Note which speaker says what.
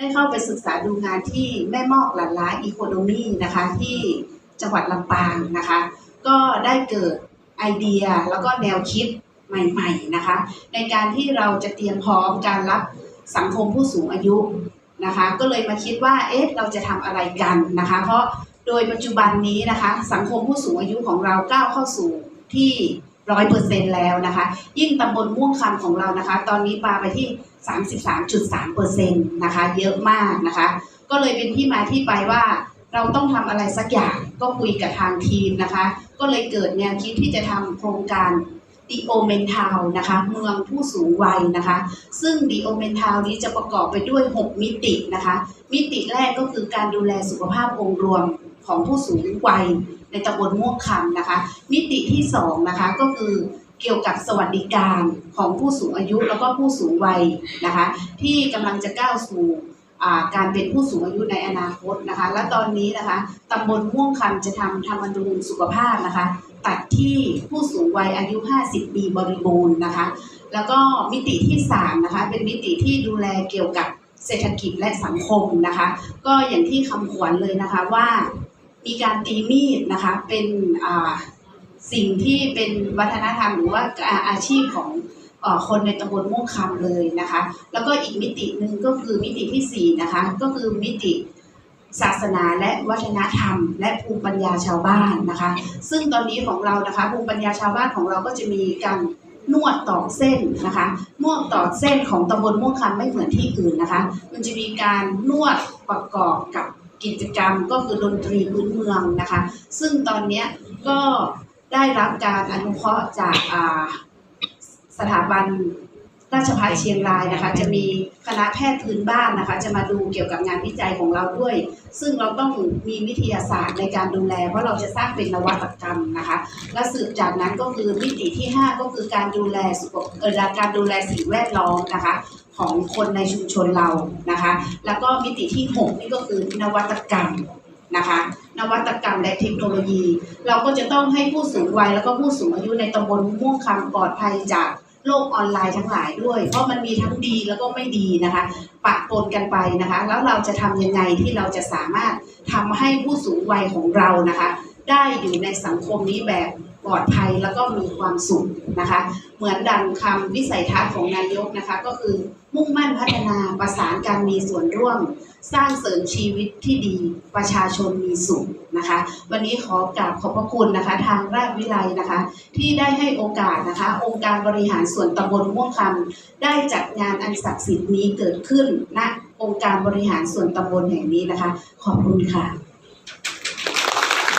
Speaker 1: ได้เข้าไปศึกษาดูงานที่แม่มอกหลานล้าอีโคโนมีนะคะที่จังหวัดลำปางนะคะ ก็ได้เกิดไอเดียแล้วก็แนวคิดใหม่ๆนะคะ ในการที่เราจะเตรียมพร้อมการรับสังคมผู้สูงอายุนะคะ ก็เลยมาคิดว่าเอ๊ะเราจะทำอะไรกันนะคะ เพราะโดยปัจจุบันนี้นะคะ สังคมผู้สูงอายุของเราก้าวเข้าสู่ที่ร้อยเปอร์เซ็นแล้วนะคะ ยิ่งตำบลม่วงคำของเรานะคะ ตอนนี้ปาไปที่ 33.3เปอร์เซ็นต์นะคะเยอะมากนะคะ ก็เลยเป็นที่มาที่ไปว่าเราต้องทำอะไรสักอย่างก็คุยกับทางทีมนะคะ ก็เลยเกิดแนวคิดที่จะทำโครงการดีโอเมนทาวนะคะเมืองผู้สูงวัยนะคะ ซึ่งดีโอเมนทาวนี้จะประกอบไปด้วย 6 มิตินะคะ มิติแรกก็คือการดูแลสุขภาพองค์รวมของผู้สูงวัยในตำบลม่วงคำนะคะ มิติที่2นะคะก็คือ เกี่ยวกับสวัสดิการของผู้สูงอายุแล้วก็ผู้สูงวัยนะคะที่กำลังจะก้าวสู่การเป็นผู้สูงอายุในอนาคตนะคะ และตอนนี้นะคะตำบลม่วงคำจะทำทำบรรลุสุขภาพนะคะ ตัดที่ผู้สูงวัยอายุ 50 ปีบริบูรณ์นะคะ แล้วก็มิติที่3นะคะเป็นมิติที่ดูแลเกี่ยวกับเศรษฐกิจและสังคมนะคะ ก็อย่างที่คำขวัญเลยนะคะว่ามีการตีมีดนะคะเป็นอ่า สิ่งที่เป็นวัฒนธรรมหรือว่าอาชีพของคนในตำบลม่วงคำเลยนะคะ แล้วก็อีกมิติหนึ่งก็คือมิติที่สี่นะคะก็คือมิติศาสนาและวัฒนธรรม และภูมิปัญญาชาวบ้านนะคะ ซึ่งตอนนี้ของเรานะคะภูมิปัญญาชาวบ้านของเราก็จะมีการนวดต่อเส้นนะคะนวดต่อเส้นของตำบลม่วงคำไม่เหมือนที่อื่นนะคะ มันจะมีการนวดประกอบกับกิจกรรมก็คือดนตรีพื้นเมืองนะคะ ซึ่งตอนนี้ก็ ได้รับการอนุเคราะห์จากสถาบันราชภัฏเชียงรายนะคะ จะมีคณะแพทย์พื้นบ้านนะคะ จะมาดูเกี่ยวกับงานวิจัยของเราด้วย ซึ่งเราต้องมีวิทยาศาสตร์ในการดูแล เพราะเราจะสร้างเป็นนวัตกรรมนะคะ และสืบจากนั้นก็คือมิติที่ 5 ก็คือการดูแลสุขเอ่อการดูแลสิ่งแวดล้อมนะคะของคนในชุมชนเรานะคะ แล้วก็มิติที่ 6 นี่ก็คือนวัตกรรมนะคะ นวัตกรรมและเทคโนโลยี เราก็จะต้องให้ผู้สูงวัยแล้วก็ผู้สูงอายุในตำบลม่วงคำปลอดภัยจากโลกออนไลน์ทั้งหลายด้วย เพราะมันมีทั้งดีแล้วก็ไม่ดีนะคะปะปนกันไปนะคะ แล้วเราจะทำยังไงที่เราจะสามารถทำให้ผู้สูงวัยของเรานะคะ ได้อยู่ในสังคมนี้แบบปลอดภัยแล้วก็มีความสุขนะคะ เหมือนดังคำวิสัยทัศน์ของนายกนะคะ ก็คือมุ่งมั่นพัฒนาประสานการมีส่วนร่วม สร้างเสริมชีวิตที่ดีประชาชนมีสุขนะคะ วันนี้ขอกราบขอบพระคุณนะคะ ทางราชวิไลนะคะ ที่ได้ให้โอกาสนะคะ องค์การบริหารส่วนตำบลม่วงคำได้จัดงานอันศักดิ์สิทธิ์นี้เกิดขึ้นณองค์การบริหารส่วนตำบลแห่งนี้นะคะ ขอบคุณค่ะ